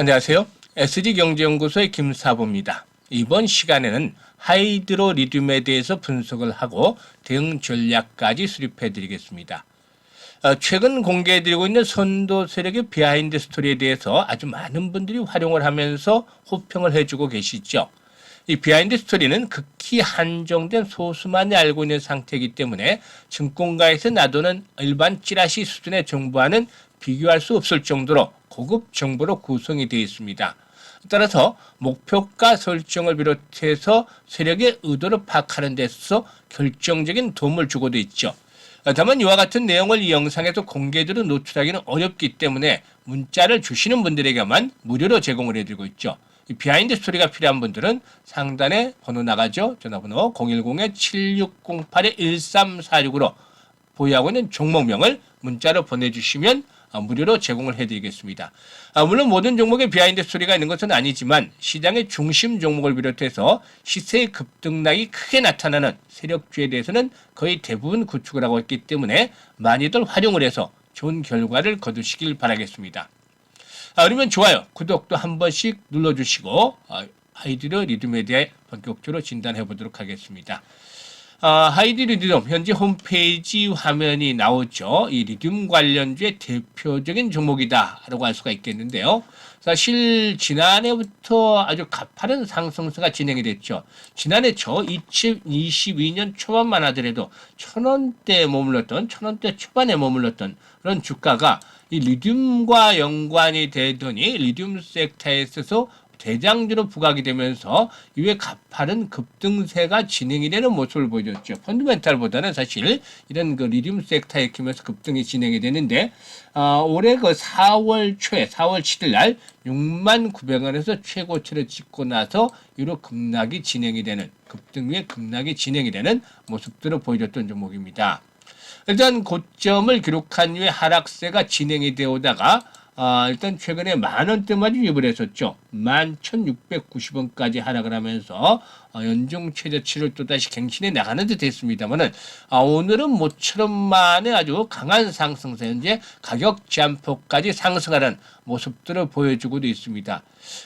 안녕하세요. SG경제연구소의 김사부입니다. 이번 시간에는 하이드로 리튬에 대해서 분석을 하고 대응 전략까지 수립해 드리겠습니다. 어, 최근 공개해드리고 있는 선도 세력의 비하인드 스토리에 대해서 아주 많은 분들이 활용을 하면서 호평을 해주고 계시죠. 이 비하인드 스토리는 극히 한정된 소수만이 알고 있는 상태이기 때문에 증권가에서 놔두는 일반 찌라시 수준의 정보와는 비교할 수 없을 정도로 고급 정보로 구성이 되어 있습니다. 따라서 목표가 설정을 비롯해서 세력의 의도를 파악하는 데 있어서 결정적인 도움을 주고도 있죠. 다만 이와 같은 내용을 이 영상에서 공개적으로 노출하기는 어렵기 때문에 문자를 주시는 분들에게만 무료로 제공을 해드리고 있죠. 이 비하인드 스토리가 필요한 분들은 상단에 번호 나가죠. 전화번호 010-7608-1346으로 보유하고 있는 종목명을 문자로 보내주시면 아, 무료로 제공을 해드리겠습니다. 아, 물론 모든 종목에 비하인드 스토리가 있는 것은 아니지만 시장의 중심 종목을 비롯해서 시세의 급등락이 크게 나타나는 세력주에 대해서는 거의 대부분 구축을 하고 있기 때문에 많이들 활용을 해서 좋은 결과를 거두시길 바라겠습니다. 아, 그러면 좋아요, 구독도 한 번씩 눌러주시고 아, 하이드로 리듬에 대해 본격적으로 진단해 보도록 하겠습니다. 아, 하이드 리듬 현재 홈페이지 화면이 나오죠. 이 리듬 관련주의 대표적인 종목이다라고 할 수가 있겠는데요. 사실 지난해부터 아주 가파른 상승세가 진행이 됐죠. 지난해 저 2022년 초반만 하더라도 천 원대에 머물렀던 천 원대 초반에 머물렀던 그런 주가가 이 리튬과 연관이 되더니 리튬 섹터에 있어서 대장주로 부각이 되면서 이후에 가파른 급등세가 진행이 되는 모습을 보여줬죠. 펀드멘탈보다는 사실 이런 그 리튬 섹터에 키면서 급등이 진행이 되는데 어, 올해 그 4월 초에 4월 7일 날 6만 900원에서 최고치를 찍고 나서 이로 급락이 진행이 되는 급등 위에 급락이 진행이 되는 모습들을 보여줬던 종목입니다. 일단 고점을 기록한 후에 하락세가 진행이 되오다가 아, 일단 최근에 만 원대마저 유입을 했었죠. 만 천육백구십 원까지 하락을 하면서 어, 연중 최저치를 또다시 갱신해 나가는 듯 했습니다만은 아, 오늘은 모처럼 만에 아주 강한 상승세 현재 가격 제한폭까지 상승하는 모습들을 보여주고도 있습니다.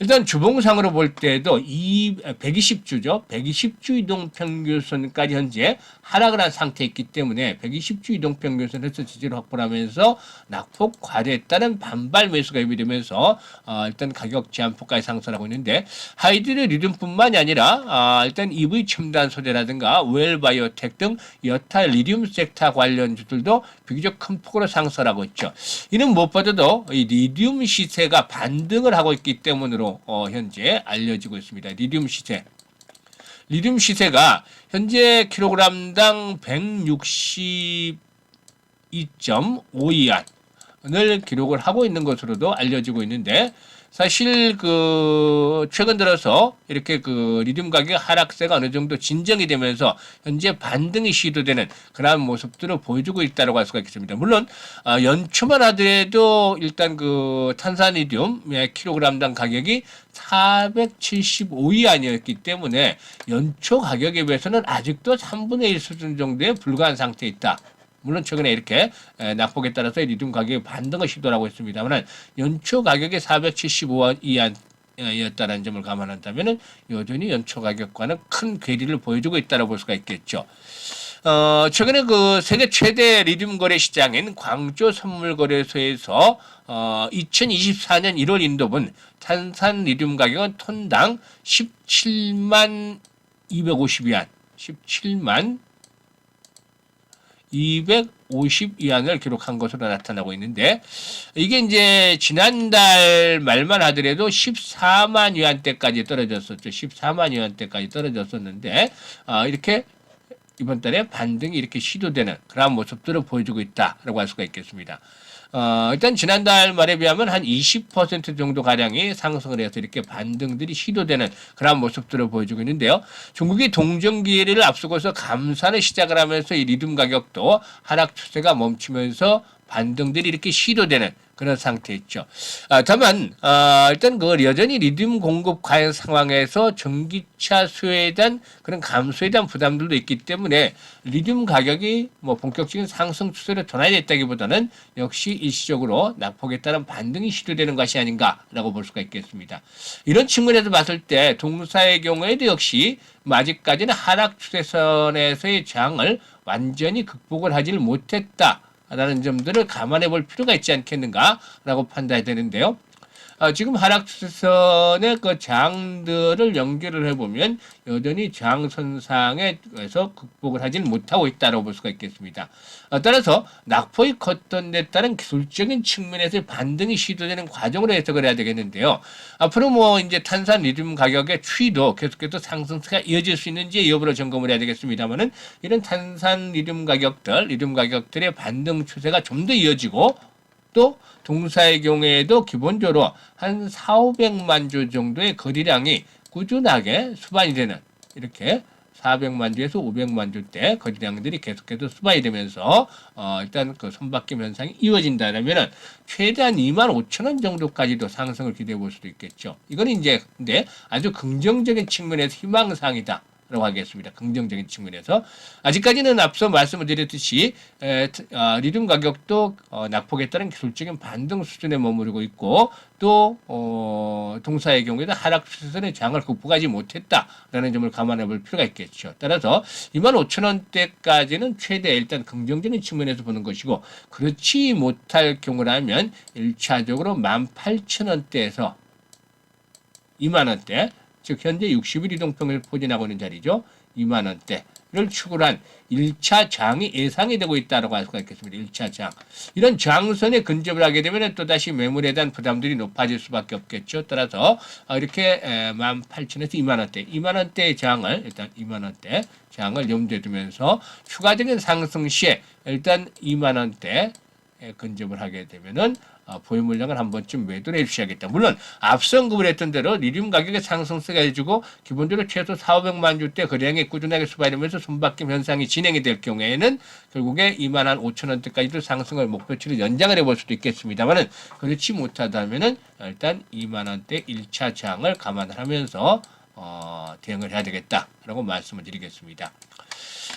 일단 주봉상으로 볼 때도 이 120주죠. 120주 이동평균선까지 현재 하락을 한 상태에 있기 때문에 120주 이동평균선에서 지지를 확보하면서 낙폭 과대에 따른 반발 매수가 유입되면서 어, 일단 가격 제한폭까지 상승하고 있는데 하이드리 리듬뿐만이 아니라 아, 일단 EV 첨단 소재라든가 웰바이오텍 등 여타 리튬 섹터 관련주들도 비교적 큰 폭으로 상승하고 있죠. 이는 무엇보다도 이 리튬 시세가 반등을 하고 있기 때문으로 어, 현재 알려지고 있습니다. 리튬 시세. 리튬 시세가 현재 킬로그램당 162.52안 을 기록을 하고 있는 것으로도 알려지고 있는데 사실 그 최근 들어서 이렇게 그 리튬 가격 하락세가 어느 정도 진정이 되면서 현재 반등이 시도되는 그러한 모습들을 보여주고 있다고 할 수가 있겠습니다. 물론 아, 연초만 하더라도 일단 그 탄산리튬 킬로그램당 가격이 475위안이었기 때문에 연초 가격에 비해서는 아직도 3분의 1 수준 정도에 불과한 상태에 있다. 물론 최근에 이렇게 낙폭에 따라서 리튬 가격이 반등을 시도하고 있습니다만 연초 가격이 475원 이한 였다는 점을 감안한다면 여전히 연초 가격과는 큰 괴리를 보여주고 있다고 볼 수가 있겠죠. 어, 최근에 그 세계 최대 리튬 거래 시장인 광주 선물거래소에서 어, 2024년 1월 인도분 탄산 리튬 가격은 톤당 17만 250위안, 17만 250위안을 기록한 것으로 나타나고 있는데 이게 이제 지난달 말만 하더라도 14만 위안대까지 떨어졌었죠. 14만 위안대까지 떨어졌었는데 아, 이렇게 이번 달에 반등이 이렇게 시도되는 그러한 모습들을 보여주고 있다라고 할 수가 있겠습니다. 어, 일단 지난달 말에 비하면 한 20% 정도 가량이 상승을 해서 이렇게 반등들이 시도되는 그런 모습들을 보여주고 있는데요. 중국이 동전기회를 앞서고서 감산을 시작을 하면서 이 리듬 가격도 하락 추세가 멈추면서 반등들이 이렇게 시도되는 그런 상태였죠. 아, 다만 아, 일단 그 여전히 리튬 공급 과연 상황에서 전기차 수요에 대한 그런 감소에 대한 부담들도 있기 때문에 리튬 가격이 뭐 본격적인 상승 추세를 전환했다기보다는 역시 일시적으로 낙폭에 따른 반등이 시도되는 것이 아닌가라고 볼 수가 있겠습니다. 이런 측면에서 봤을 때 동사의 경우에도 역시 뭐 아직까지는 하락 추세선에서의 장을 완전히 극복을 하지를 못했다. 라는 점들을 감안해 볼 필요가 있지 않겠는가라고 판단이 되는데요. 아, 지금 하락 추세선의 그 장들을 연결을 해보면 여전히 장선상에서 극복을 하지는 못하고 있다고 볼 수가 있겠습니다. 아, 따라서 낙폭이 컸던 데 따른 기술적인 측면에서 반등이 시도되는 과정으로 해석을 해야 되겠는데요. 앞으로 뭐 이제 탄산 리튬 가격의 추이도 계속해서 상승세가 이어질 수 있는지 여부를 점검을 해야 되겠습니다만은 이런 탄산 리튬 가격들, 리튬 가격들의 반등 추세가 좀 더 이어지고 또 동사의 경우에도 기본적으로 한 4, 500만 주 정도의 거리량이 꾸준하게 수반이 되는 이렇게 400만 주에서 500만 주대 거리량들이 계속해서 수반이 되면서 어 일단 그 손바뀜 현상이 이어진다면 최대한 2만 5천 원 정도까지도 상승을 기대해 볼 수도 있겠죠. 이건 이제 근데 아주 긍정적인 측면에서 희망사항이다. 라고 하겠습니다. 긍정적인 측면에서 아직까지는 앞서 말씀을 드렸듯이 에, 어, 리튬 가격도 어, 낙폭에 따른 기술적인 반등 수준에 머무르고 있고 또 어, 동사의 경우에도 하락 추세선의 장을 극복하지 못했다라는 점을 감안해 볼 필요가 있겠죠. 따라서 2만 5천 원대까지는 최대 일단 긍정적인 측면에서 보는 것이고 그렇지 못할 경우라면 1차적으로 1만 8천 원대에서 2만 원대 즉 현재 60일 이동평을 포진하고 있는 자리죠. 2만 원대를 축을 한 1차 장이 예상이 되고 있다고 할 수가 있겠습니다. 1차 장. 이런 장선에 근접을 하게 되면 또다시 매물에 대한 부담들이 높아질 수밖에 없겠죠. 따라서 어, 이렇게 18,000에서 2만 원대, 2만 원대의 장을 일단 2만 원대 장을 염두에 두면서 추가적인 상승 시에 일단 2만 원대 근접을 하게 되면은 어, 보유 물량을 한 번쯤 매도를 해주셔야겠다. 물론 앞서 언급을 했던 대로 리튬 가격의 상승세가 해주고 기본적으로 최소 4, 500만 주대 거래량이 꾸준하게 수반하면서 손바뀜 현상이 진행이 될 경우에는 결국에 2만 한 5천 원대까지도 상승을 목표치를 연장을 해볼 수도 있겠습니다만은 그렇지 못하다면은 일단 2만 원대 1차 장을 감안하면서 어, 대응을 해야 되겠다라고 말씀을 드리겠습니다.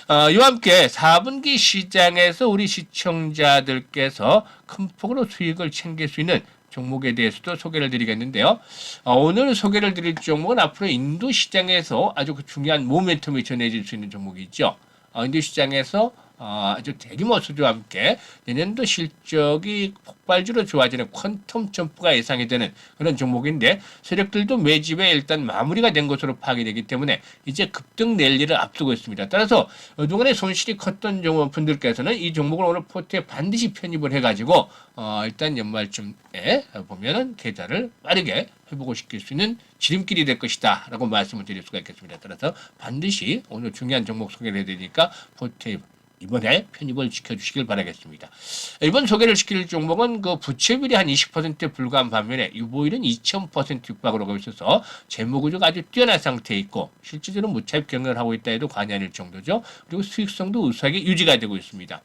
어, 이와 함께 4분기 시장에서 우리 시청자들께서 큰 폭으로 수익을 챙길 수 있는 종목에 대해서도 소개를 드리겠는데요. 어, 오늘 소개를 드릴 종목은 앞으로 인도 시장에서 아주 그 중요한 모멘텀이 전해질 수 있는 종목이죠. 어, 인도 시장에서 어, 아주 대규모 수주와 함께 내년도 실적이 폭발주로 좋아지는 퀀텀 점프가 예상이 되는 그런 종목인데 세력들도 매집에 일단 마무리가 된 것으로 파악이 되기 때문에 이제 급등 랠리를 앞두고 있습니다. 따라서 그동안에 손실이 컸던 종목 분들께서는 이 종목을 오늘 포트에 반드시 편입을 해가지고 어, 일단 연말쯤에 보면은 계좌를 빠르게 회복을 시킬 수 있는 지름길이 될 것이다 라고 말씀을 드릴 수가 있겠습니다. 따라서 반드시 오늘 중요한 종목 소개를 해드리니까 포트에 이번에 편입을 지켜주시길 바라겠습니다. 이번 소개를 시킬 종목은 그 부채비율이 한 20%에 불과한 반면에 유보율은 2,000% 육박으로 가고 있어서 재무구조가 아주 뛰어난 상태에 있고 실질적으로 무차입 경영을 하고 있다 해도 과언이 아닐 정도죠. 그리고 수익성도 우수하게 유지가 되고 있습니다.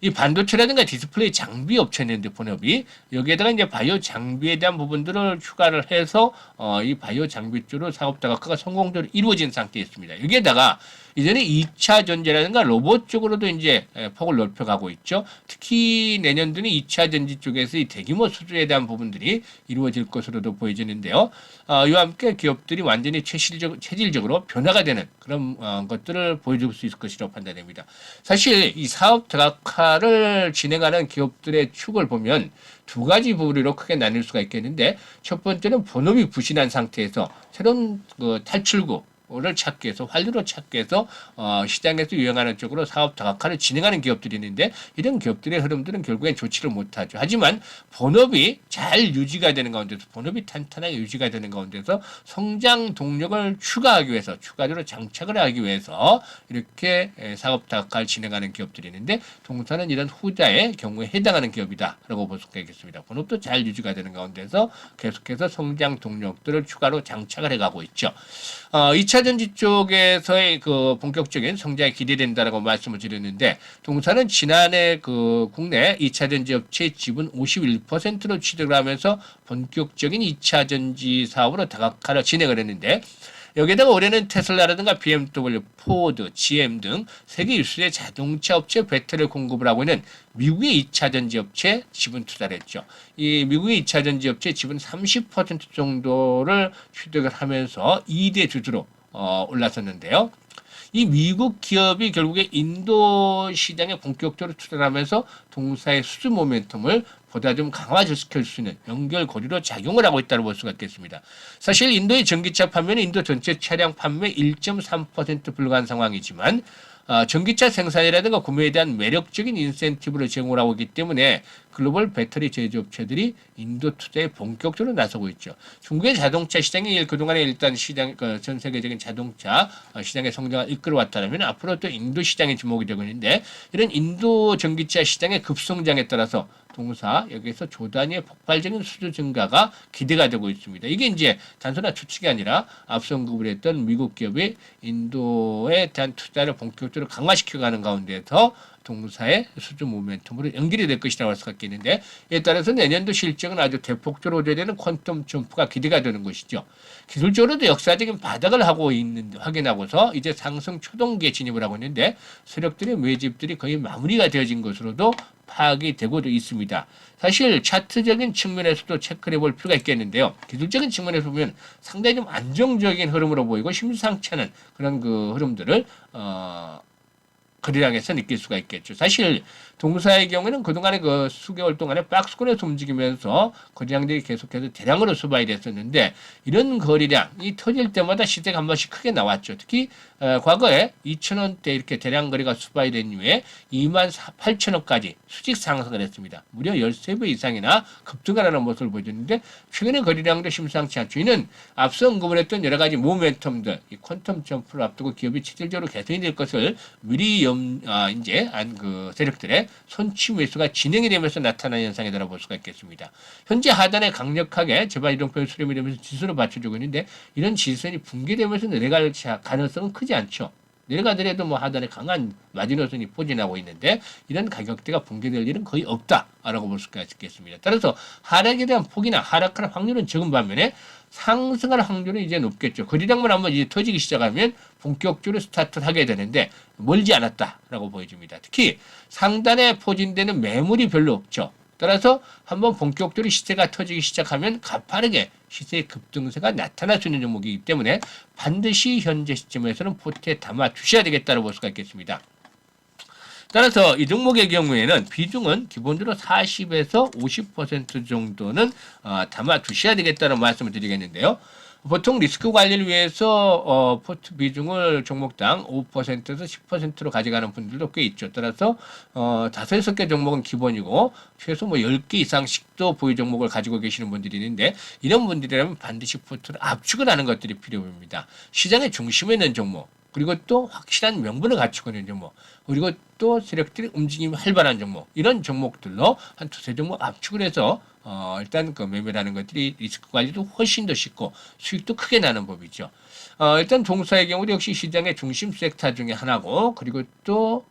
이 반도체라든가 디스플레이 장비 업체인데 본업이 여기에다가 이제 바이오 장비에 대한 부분들을 추가를 해서 어, 이 바이오 장비 쪽으로 사업 다각화가 성공적으로 이루어진 상태에 있습니다. 여기에다가 이제는 2차 전지라든가 로봇 쪽으로도 이제 폭을 넓혀가고 있죠. 특히 내년도는 2차 전지 쪽에서 이 대규모 수주에 대한 부분들이 이루어질 것으로도 보여지는데요. 어, 이와 함께 기업들이 완전히 체질적, 체질적으로 변화가 되는 그런 어, 것들을 보여줄 수 있을 것이라고 판단됩니다. 사실 이 사업 다각화를 진행하는 기업들의 축을 보면 두 가지 부류로 크게 나뉠 수가 있겠는데 첫 번째는 본업이 부실한 상태에서 새로운 그 탈출구 를 찾기 위해서 활류로 찾기 위해서 어, 시장에서 유행하는 쪽으로 사업 다각화를 진행하는 기업들이 있는데 이런 기업들의 흐름들은 결국엔 좋지를 못하죠. 하지만 본업이 잘 유지가 되는 가운데서 본업이 탄탄하게 유지가 되는 가운데서 성장 동력을 추가하기 위해서 추가적으로 장착을 하기 위해서 이렇게 사업 다각화를 진행하는 기업들이 있는데 동사는 이런 후자의 경우에 해당하는 기업이다라고 볼 수가 있겠습니다. 본업도 잘 유지가 되는 가운데서 계속해서 성장 동력들을 추가로 장착을 해가고 있죠. 어, 2차 2차 전지 쪽에서의 그 본격적인 성장이 기대된다라고 말씀을 드렸는데 동사는 지난해 그 국내 2차 전지 업체 지분 51%로 취득을 하면서 본격적인 2차 전지 사업으로 다각화를 진행을 했는데 여기에다가 올해는 테슬라라든가 BMW, 포드, GM 등 세계 유수의 자동차 업체 배터리를 공급을 하고 있는 미국의 2차 전지 업체 지분 투자를 했죠. 이 미국의 2차 전지 업체 지분 30% 정도를 취득을 하면서 2대 주주로 어, 올라섰는데요. 이 미국 기업이 결국에 인도 시장에 본격적으로 투자를 하면서 동사의 수주 모멘텀을 보다 좀 강화시킬 수 있는 연결고리로 작용을 하고 있다고 볼 수가 있겠습니다. 사실 인도의 전기차 판매는 인도 전체 차량 판매 1.3% 불과한 상황이지만 어, 전기차 생산이라든가 구매에 대한 매력적인 인센티브를 제공을 하고 있기 때문에 글로벌 배터리 제조업체들이 인도 투자에 본격적으로 나서고 있죠. 중국의 자동차 시장이 그동안에 일단 시장, 그전 세계적인 자동차 어, 시장의 성장을 이끌어왔다면 앞으로 또 인도 시장에 주목이 되고 있는데 이런 인도 전기차 시장의 급성장에 따라서 동사 여기에서 조단위의 폭발적인 수주 증가가 기대가 되고 있습니다. 이게 이제 단순한 추측이 아니라 앞서 언급을 했던 미국 기업이 인도에 대한 투자를 본격적으로 강화시켜가는 가운데서 동사의 수주 모멘텀으로 연결이 될 것이라고 할 수가 있겠는데 이에 따라서 내년도 실적은 아주 대폭적으로 되는 퀀텀 점프가 기대가 되는 것이죠. 기술적으로도 역사적인 바닥을 하고 있는 확인하고서 이제 상승 초동기에 진입을 하고 있는데 세력들의 매집들이 거의 마무리가 되어진 것으로도 파악이 되고도 있습니다. 사실 차트적인 측면에서도 체크를 해볼 필요가 있겠는데요. 기술적인 측면에서 보면 상당히 좀 안정적인 흐름으로 보이고 심상치 않은 그런 그 흐름들을 어, 거래량에서 느낄 수가 있겠죠. 사실 동사의 경우에는 그동안에 그 수개월 동안에 박스권에서 움직이면서 거래량들이 계속해서 대량으로 수반이 됐었는데 이런 거래량이 터질 때마다 시세가 한 번씩 크게 나왔죠. 특히 어, 과거에 2천원대 이렇게 대량 거래가 수반이 된 이후에 2만 8천원까지 수직 상승을 했습니다. 무려 13배 이상이나 급등하는 모습을 보여줬는데 최근에 거래량도 심상치 않죠. 이는 앞서 언급을 했던 여러 가지 모멘텀들, 이 퀀텀 점프를 앞두고 기업이 체질적으로 개선이 될 것을 미리 염, 아, 이제 안 그 세력들의 손치 매수가 진행이 되면서 나타나는 현상이라고 볼 수가 있겠습니다. 현재 하단에 강력하게 재반 이동표를 수렴이 되면서 지수를 받쳐주고 있는데 이런 지수선이 붕괴되면서 내려갈 가능성은 크지 않죠. 내려가더라도 뭐 하단에 강한 마지노선이 포진하고 있는데 이런 가격대가 붕괴될 일은 거의 없다라고 볼 수가 있겠습니다. 따라서 하락에 대한 폭이나 하락할 확률은 적은 반면에 상승할 확률은 이제 높겠죠. 거리량만 한번 이제 터지기 시작하면 본격적으로 스타트를 하게 되는데 멀지 않았다라고 보여집니다. 특히 상단에 포진되는 매물이 별로 없죠. 따라서 한번 본격적으로 시세가 터지기 시작하면 가파르게 시세의 급등세가 나타날 수 있는 종목이기 때문에 반드시 현재 시점에서는 포트에 담아 두셔야 되겠다고 볼 수가 있겠습니다. 따라서 이 종목의 경우에는 비중은 기본적으로 40에서 50% 정도는 어, 담아 두셔야 되겠다는 말씀을 드리겠는데요. 보통 리스크 관리를 위해서 어, 포트 비중을 종목당 5%에서 10%로 가져가는 분들도 꽤 있죠. 따라서 어, 다섯 여섯 개 종목은 기본이고 최소 뭐 10개 이상씩도 보유 종목을 가지고 계시는 분들이 있는데 이런 분들이라면 반드시 포트를 압축을 하는 것들이 필요합니다. 시장의 중심에 있는 종목 그리고 또 확실한 명분을 갖추고 있는 종목, 그리고 또 세력들이 움직임이 활발한 종목, 이런 종목들로 한 두세 종목 압축을 해서 어, 일단 그 매매라는 것들이 리스크 관리도 훨씬 더 쉽고 수익도 크게 나는 법이죠. 어, 일단 동사의 경우도 역시 시장의 중심 섹터 중에 하나고, 그리고 또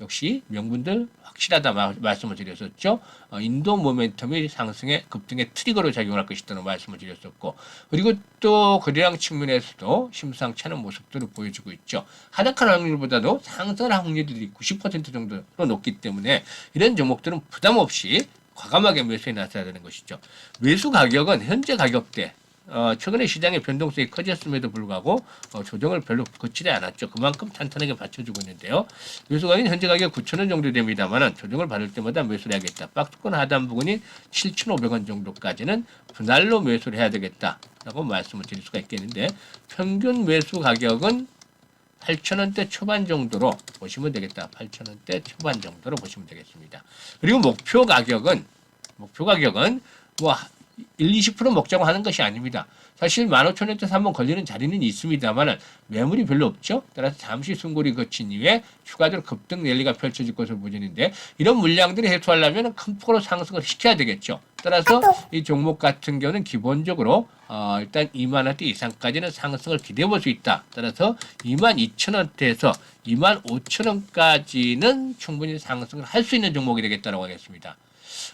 역시 명분들 확실하다 마, 말씀을 드렸었죠. 어, 인도 모멘텀이 상승의 급등의 트리거로 작용할 것이라는 말씀을 드렸었고 그리고 또 거래량 측면에서도 심상치 않은 모습들을 보여주고 있죠. 하락할 확률보다도 상승할 확률들이 90% 정도로 높기 때문에 이런 종목들은 부담 없이 과감하게 매수에 나서야 되는 것이죠. 매수 가격은 현재 가격대 어, 최근에 시장의 변동성이 커졌음에도 불구하고 어, 조정을 별로 거치지 않았죠. 그만큼 탄탄하게 받쳐주고 있는데요. 매수 가격은 현재 가격 9,000원 정도 됩니다만은 조정을 받을 때마다 매수를 해야겠다. 박스권 하단 부분이 7,500원 정도까지는 분할로 매수를 해야 되겠다라고 말씀을 드릴 수가 있겠는데 평균 매수 가격은 8,000원대 초반 정도로 보시면 되겠다. 8,000원대 초반 정도로 보시면 되겠습니다. 그리고 목표 가격은 목표 가격은 뭐 1, 20% 먹자고 하는 것이 아닙니다. 사실 15,000원대에서 한번 걸리는 자리는 있습니다만 매물이 별로 없죠. 따라서 잠시 숨고리 거친 이후에 추가적으로 급등 랠리가 펼쳐질 것으로 보이는데 이런 물량들을 해소하려면 큰 폭으로 상승을 시켜야 되겠죠. 따라서 이 종목 같은 경우는 기본적으로 어, 일단 2만 원대 이상까지는 상승을 기대해 볼 수 있다. 따라서 2만 2천 원대에서 2만 5천 원까지는 충분히 상승을 할 수 있는 종목이 되겠다고 하겠습니다.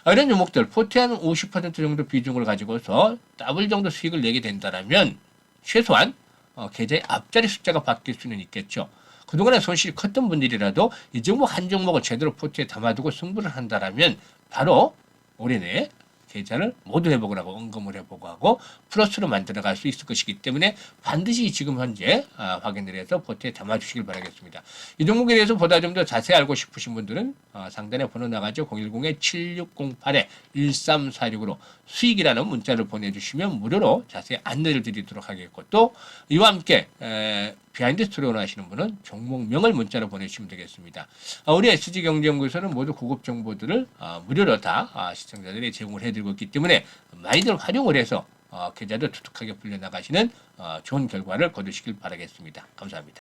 아, 이런 종목들 포트 한 50% 정도 비중을 가지고서 더블 정도 수익을 내게 된다라면 최소한 어, 계좌의 앞자리 숫자가 바뀔 수는 있겠죠. 그동안에 손실이 컸던 분들이라도 이 종목 한 종목을 제대로 포트에 담아두고 승부를 한다라면 바로 올해 내에 계좌를 모두 회복을 하고 언금을 회복을 하고 플러스로 만들어갈 수 있을 것이기 때문에 반드시 지금 현재 아, 확인을 해서 포트에 담아주시길 바라겠습니다. 이 종목에 대해서 보다 좀 더 자세히 알고 싶으신 분들은 어, 상단에 번호 나가죠. 010-7608-1346으로 수익이라는 문자를 보내주시면 무료로 자세히 안내를 드리도록 하겠고 또 이와 함께 에, 비하인드 스토리 원하시는 분은 종목명을 문자로 보내주시면 되겠습니다. 아, 우리 SG경제연구소는 모두 고급 정보들을 아, 무료로 다 아, 시청자들이 제공을 해드리고 있기 때문에 많이들 활용을 해서 어, 계좌도 두둑하게 불려나가시는 어, 좋은 결과를 거두시길 바라겠습니다. 감사합니다.